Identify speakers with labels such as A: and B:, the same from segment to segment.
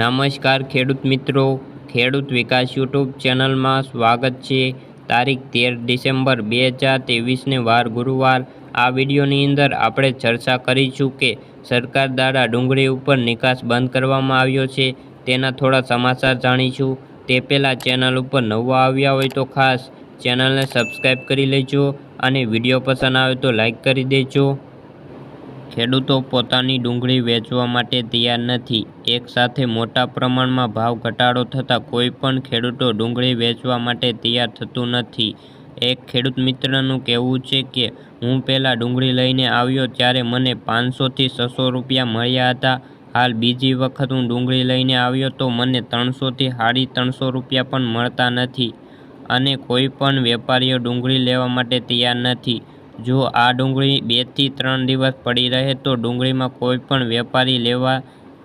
A: નમસ્કાર ખેડૂત મિત્રો. ખેડૂત વિકાસ યુટ્યુબ ચેનલમાં સ્વાગત છે. તારીખ તેર ડિસેમ્બર બે હજાર ત્રેવીસને વાર ગુરુવાર. આ વિડીયોની અંદર આપણે ચર્ચા કરીશું કે સરકાર દ્વારા ડુંગળી ઉપર નિકાસ બંધ કરવામાં આવ્યો છે. તેના થોડા સમાચાર જાણીશું. તે પહેલાં ચેનલ ઉપર નવા આવ્યા હોય તો ખાસ ચેનલને સબસ્ક્રાઈબ કરી લેજો અને વીડિયો પસંદ આવે તો લાઈક કરી દેજો. ખેડૂતો પોતાની ડુંગળી વેચવા માટે તૈયાર નથી. એક સાથે મોટા પ્રમાણમાં ભાવ ઘટાડો થતાં કોઈ પણ ખેડૂતો ડુંગળી વેચવા માટે તૈયાર થતું નથી. એક ખેડૂત મિત્રનું કહેવું છે કે, હું પહેલાં ડુંગળી લઈને આવ્યો ત્યારે મને પાંચસોથી છસો રૂપિયા મળ્યા હતા. હાલ બીજી વખત હું ડુંગળી લઈને આવ્યો તો મને ત્રણસોથી સાડી ત્રણસો રૂપિયા પણ મળતા નથી. અને કોઈ પણ વેપારીઓ ડુંગળી લેવા માટે તૈયાર નથી. જો આ ડુંગળી બેથી ત્રણ દિવસ પડી રહે તો ડુંગળીમાં કોઈ પણ વેપારી લેવા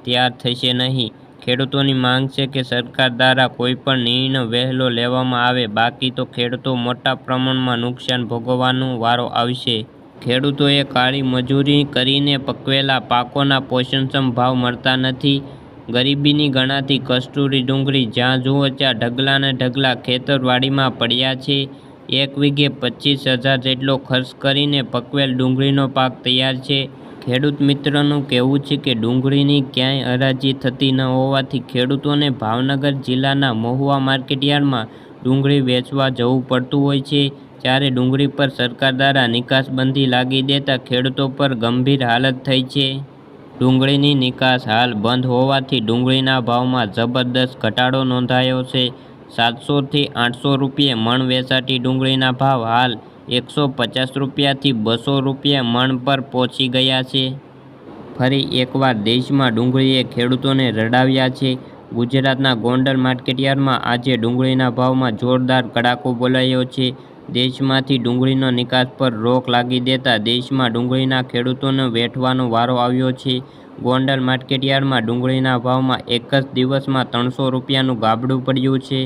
A: તૈયાર થશે નહીં. ખેડૂતોની માંગ છે કે સરકાર દ્વારા કોઈ પણ નિર્ણય વહેલો લેવામાં આવે. બાકી તો ખેડૂતો મોટા પ્રમાણમાં નુકસાન ભોગવવાનો વારો આવશે. ખેડૂતોએ કાળી મજૂરી કરીને પકવેલા પાકોના પોષણક્ષમ ભાવ મળતા નથી. ગરીબીની ગણાતી કસ્તુરી ડુંગળી જ્યાં જુઓ ત્યાં ઢગલાને ઢગલા ખેતરવાડીમાં પડ્યા છે. એક વીઘે પચીસ હજાર જેટલો ખર્ચ કરીને પકવેલ ડુંગળીનો પાક તૈયાર છે. ખેડૂત મિત્રનું કહેવું છે કે ડુંગળીની ક્યાંય હરાજી થતી ન હોવાથી ખેડૂતોને ભાવનગર જિલ્લાના મહુવા માર્કેટયાર્ડમાં ડુંગળી વેચવા જવું પડતું હોય છે. જ્યારે ડુંગળી પર સરકાર દ્વારા નિકાસબંધી લાગી દેતા ખેડૂતો પર ગંભીર હાલત થઈ છે. ડુંગળીની નિકાસ હાલ બંધ હોવાથી ડુંગળીના ભાવમાં જબરદસ્ત ઘટાડો નોંધાયો છે. સાતસોથી આઠસો રૂપિયે મણ વેચાતી ડુંગળીના ભાવ હાલ એકસો પચાસ રૂપિયાથી બસો રૂપિયા મણ પર પહોંચી ગયા છે. ફરી એકવાર દેશમાં ડુંગળીએ ખેડૂતોને રડાવ્યા છે. ગુજરાતના ગોંડલ માર્કેટયાર્ડમાં આજે ડુંગળીના ભાવમાં જોરદાર કડાકો બોલાયો છે. દેશમાંથી ડુંગળીનો નિકાસ પર રોક લાગી દેતા દેશમાં ડુંગળીના ખેડૂતોને વેઠવાનો વારો આવ્યો છે. ગોંડલ માર્કેટયાર્ડમાં ડુંગળીના ભાવમાં એક જ દિવસમાં ત્રણસો રૂપિયાનું ગાબડું પડ્યું છે.